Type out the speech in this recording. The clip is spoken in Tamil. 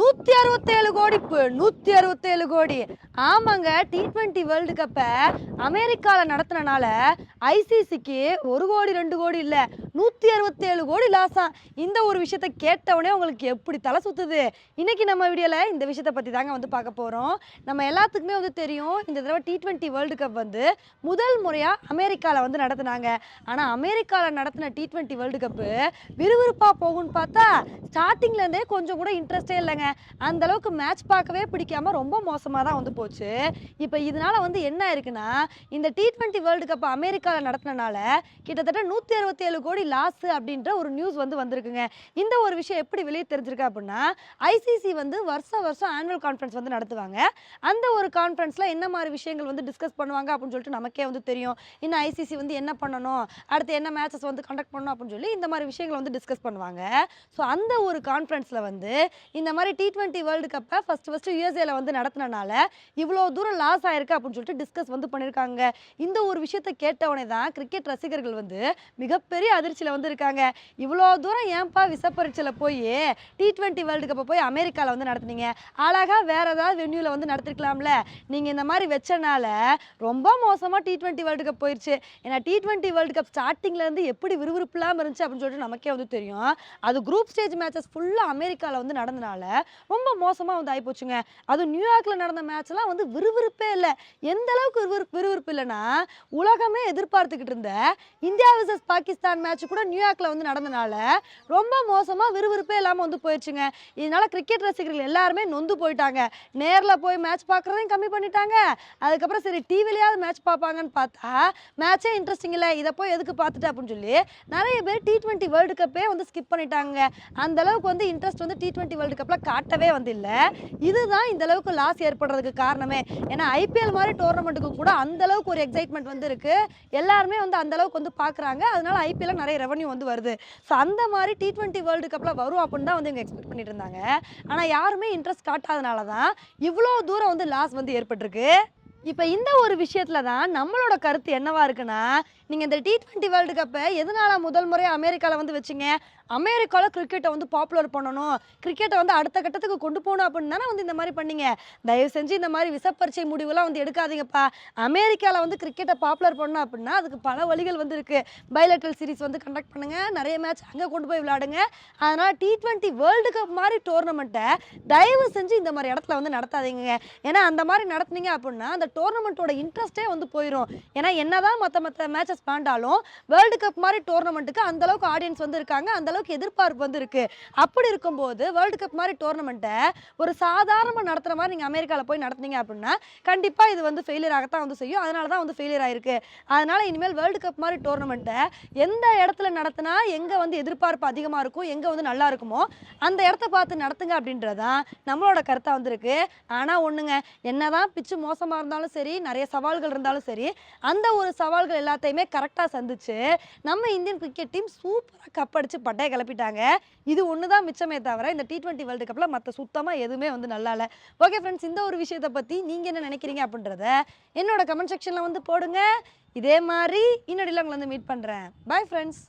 நூத்தி அறுபத்தேழு கோடி பு- நூத்தி அறுபத்தேழு கோடி ஆமாங்க டி ட்வெண்ட்டி வேர்ல்டு கப்பை அமெரிக்காவில் நடத்தினால ஐசிசிக்கு ஒரு கோடி ரெண்டு கோடி இல்லை நூற்றி அறுபத்தேழு கோடி லாஸாம் இந்த ஒரு விஷயத்த கேட்டவுடனே உங்களுக்கு எப்படி தலை சுற்றுது இன்றைக்கி நம்ம வீடியோவில் இந்த விஷயத்தை பற்றி தாங்க வந்து பார்க்க போகிறோம் நம்ம எல்லாத்துக்குமே வந்து தெரியும் இந்த தடவை டி ட்வெண்ட்டி வேர்ல்டு கப் வந்து முதல் முறையாக அமெரிக்காவில் வந்து நடத்துனாங்க. ஆனால் அமெரிக்காவில் நடத்தின டி ட்வெண்ட்டி வேர்ல்டு கப்பு விறுவிறுப்பாக போகும்னு பார்த்தா ஸ்டார்டிங்லேருந்தே கொஞ்சம் கூட இன்ட்ரெஸ்டே இல்லைங்க. அந்த அளவுக்கு மேட்ச் பார்க்கவே பிடிக்காம ரொம்ப மோசமாக தான் வந்து போச்சு. இப்போ இதனால வந்து என்ன ஆயிருக்குன்னா இந்த டி ட்வெண்ட்டி வேர்ல்டு கப் அமெரிக்காவில் நடத்தினால கிட்டத்தட்ட நூற்றி அறுபத்தி ஏழு கோடி லாஸ் அப்படின்ற ஒரு நியூஸ் வந்து வந்திருக்குங்க. இந்த ஒரு விஷயம் எப்படி வெளியே தெரிஞ்சிருக்கு அப்படின்னா ஐசிசி வந்து வருஷம் வருஷம் ஆனுவல் கான்ஃபரன்ஸ் வந்து நடத்துவாங்க. அந்த ஒரு கான்ஃபரன்ஸில் என்ன மாதிரி விஷயங்கள் வந்து டிஸ்கஸ் பண்ணுவாங்க அப்படின்னு சொல்லிட்டு நமக்கே வந்து தெரியும். இன்னும் ஐசிசி வந்து என்ன பண்ணணும் அடுத்து என்ன மேட்சஸ் வந்து கண்டக்ட் பண்ணணும் அப்படின்னு சொல்லி இந்த மாதிரி விஷயங்களை வந்து டிஸ்கஸ் பண்ணுவாங்க. ஸோ அந்த ஒரு கான்ஃபரன்ஸில் வந்து இந்த மாதிரி டி ட்வெண்ட்டி வேர்ல்டு கப்பை ஃபஸ்ட்டு ஃபஸ்ட்டு யூஎஸ்ஏல வந்து நடத்தினால இவ்வளோ தூரம் லாஸ் ஆயிருக்கு அப்படின்னு சொல்லிட்டு டிஸ்கஸ் வந்து பண்ணியிருக்காங்க இந்த ஒரு விஷயத்தை கேட்டவனே தான் கிரிக்கெட் ரசிகர்கள் வந்து மிகப்பெரிய அதிர்ச்சியில் வந்து இருக்காங்க. இவ்வளோ தூரம் ஏன்பா விசப்பரீட்சையில் போய் டி ட்வெண்ட்டி வேர்ல்டு கப்பை போய் அமெரிக்காவில் வந்து நடத்துனீங்க? அழகாக வேற ஏதாவது வென்யூவில் வந்து நடத்திருக்கலாம்ல? நீங்கள் இந்த மாதிரி வச்சனால ரொம்ப மோசமாக டி ட்வெண்ட்டி வேர்ல்டு கப் போயிடுச்சு ஏன்னா டி ட்வெண்ட்டி வேர்ல்டு கப் ஸ்டார்டிங்லேருந்து எப்படி விறுவிறுப்பில்லாமல் இருந்துச்சு அப்படின்னு சொல்லிட்டு நமக்கே வந்து தெரியும். அது குரூப் ஸ்டேஜ் மேட்சஸ் ஃபுல்லாக அமெரிக்காவில் வந்து நடந்தனால ரொம்ப மோசமாக வந்து ஆகிப்போச்சுங்க அதுவும் நியூயார்க்கில் நடந்த மேட்ச்லாம் வந்து விறுவிறுப்பே இல்லை. எந்த அளவுக்கு விறுவிறுப்பு விறுவிறுப்பு இல்லைன்னா உலகமே எதிர்பார்த்துக்கிட்டு இருந்த இந்தியா விசஸ் பாகிஸ்தான் மேட்ச் கூட நியூயார்க்கில் வந்து நடந்தனால ரொம்ப மோசமாக விறுவிறுப்பே இல்லாமல் வந்து போயிடுச்சுங்க இதனால கிரிக்கெட் ரசிகர்கள் எல்லாருமே நொந்து போயிட்டாங்க. நேரில் போய் மேட்ச் பார்க்குறதையும் கம்மி பண்ணிட்டாங்க. அதுக்கப்புறம் சரி டிவிலையாவது மேட்ச் பார்ப்பாங்கன்னு பார்த்தா மேட்சே இன்ட்ரெஸ்டிங் இல்லை. இதை போய் எதுக்கு பார்த்துட்டு அப்படின்னு சொல்லி நிறைய பேர் டி ட்வெண்ட்டி வேர்ல்டு கப்பே வந்து ஸ்கிப் பண்ணிட்டாங்க. அந்த அளவுக்கு வந்து இன்ட்ரெஸ்ட் வந்து டி ட்வெண்ட்டி வேர்ல்டு கப்பில் காட்டவே வந்து இல்லை. இதுதான் இந்த அளவுக்கு லாஸ் ஏற்படுறதுக்கு காரணமே. ஏன்னா ஐபிஎல் மாதிரி டோர்னமெண்ட்டுக்கு கூட அந்த அளவுக்கு ஒரு எக்ஸைட்மெண்ட் வந்து இருக்கு எல்லாருமே வந்து அந்த அளவுக்கு வந்து பார்க்குறாங்க அதனால ஐபிஎல் நிறைய ரெவன்யூ வந்து வருது. ஸோ அந்த மாதிரி டி ட்வெண்ட்டி வேர்ல்டு கப்பில் வரும் அப்படின்னு தான் வந்து இவங்க எக்ஸ்பெக்ட் பண்ணிட்டு இருந்தாங்க. ஆனால் யாருமே இன்ட்ரெஸ்ட் காட்டாதனால தான் இவ்வளோ தூரம் வந்து லாஸ் வந்து ஏற்பட்டிருக்கு. இப்போ இந்த ஒரு விஷயத்துல தான் நம்மளோட கருத்து என்னவா இருக்குன்னா நீங்கள் இந்த டி ட்வெண்ட்டி வேர்ல்டு கப்பை எதனால முதல் முறையாக அமெரிக்காவில் வந்து வச்சிங்க? அமெரிக்காவில் கிரிக்கெட்டை வந்து பாப்புலர் பண்ணணும். கிரிக்கெட்டை வந்து அடுத்த கட்டத்துக்கு கொண்டு போகணும் அப்படின்னு தானே வந்து இந்த மாதிரி பண்ணீங்க. தயவு செஞ்சு இந்த மாதிரி விசப்பரிச்சை முடிவுலாம் வந்து எடுக்காதீங்கப்பா. அமெரிக்காவில் வந்து கிரிக்கெட்டை பாப்புலர் பண்ணணும் அப்படின்னா அதுக்கு பல வழிகள் வந்து இருக்குது பைலட்ரல் சீரிஸ் வந்து கண்டக்ட் பண்ணுங்கள் நிறைய மேட்ச் அங்கே கொண்டு போய் விளையாடுங்க. அதனால் டி ட்வெண்ட்டி வேர்ல்டு கப் மாதிரி டோர்னமெண்ட்டை தயவு செஞ்சு இந்த மாதிரி இடத்துல வந்து நடத்தாதீங்க ஏன்னா அந்த மாதிரி நடத்துனீங்க அப்படின்னா அந்த டோர்னமெண்ட்டோட இன்ட்ரெஸ்ட்டே வந்து போயிடும் ஏன்னா என்னதான் மற்ற மற்ற மேட்சஸ் பாண்டாலும் வேர்ல்டு கப் மாதிரி டோர்னமெண்ட்டுக்கு அந்த அளவுக்கு ஆடியன்ஸ் வந்து இருக்காங்க அந்த அளவுக்கு எதிர்பார்ப்பு வந்து இருக்கு அப்படி இருக்கும்போது வேர்ல்டு கப் மாதிரி டோர்னமெண்ட்டை ஒரு சாதாரணமாக நடத்துகிற மாதிரி நீங்கள் அமெரிக்காவில் போய் நடத்துனீங்க அப்படின்னா கண்டிப்பாக இது வந்து ஃபெயிலியர் ஆகத்தான் வந்து செய்யும். அதனால தான் வந்து ஃபெயிலியர் ஆயிருக்கு. அதனால இனிமேல் வேர்ல்டு கப் மாதிரி டோர்னமெண்ட்டை எந்த இடத்துல நடத்தினா எங்கே வந்து எதிர்பார்ப்பு அதிகமாக இருக்கும் எங்கே வந்து நல்லா இருக்குமோ அந்த இடத்த பார்த்து நடத்துங்க அப்படின்றதான் நம்மளோட கருத்தாக வந்திருக்கு. ஆனால் ஒன்றுங்க என்னதான் பிச்சு மோசமாக இருந்தாலும் சரி நிறைய சவால்கள் இருந்தாலும் சரி அந்த ஒரு சவால்கள் எல்லாத்தையுமே கரெக்டாக சந்திச்சு நம்ம இந்தியன் கிரிக்கெட் டீம் சூப்பராக கப் அடிச்சு பட்டையை கிளப்பிட்டாங்க. இது ஒன்று தான் மிச்சமே தவிர இந்த டி ட்வெண்ட்டி வேர்ல்டு கப்பில் மற்ற சுத்தமாக எதுவுமே வந்து நல்லா இல்லை ஓகே ஃப்ரெண்ட்ஸ் இந்த ஒரு விஷயத்தை பற்றி நீங்கள் என்ன நினைக்கிறீங்க அப்படின்றத என்னோட கமெண்ட் செக்ஷனில் வந்து போடுங்க. இதே மாதிரி இன்னொடியில் உங்களை வந்து மீட் பண்ணுறேன் பை ஃப்ரெண்ட்ஸ்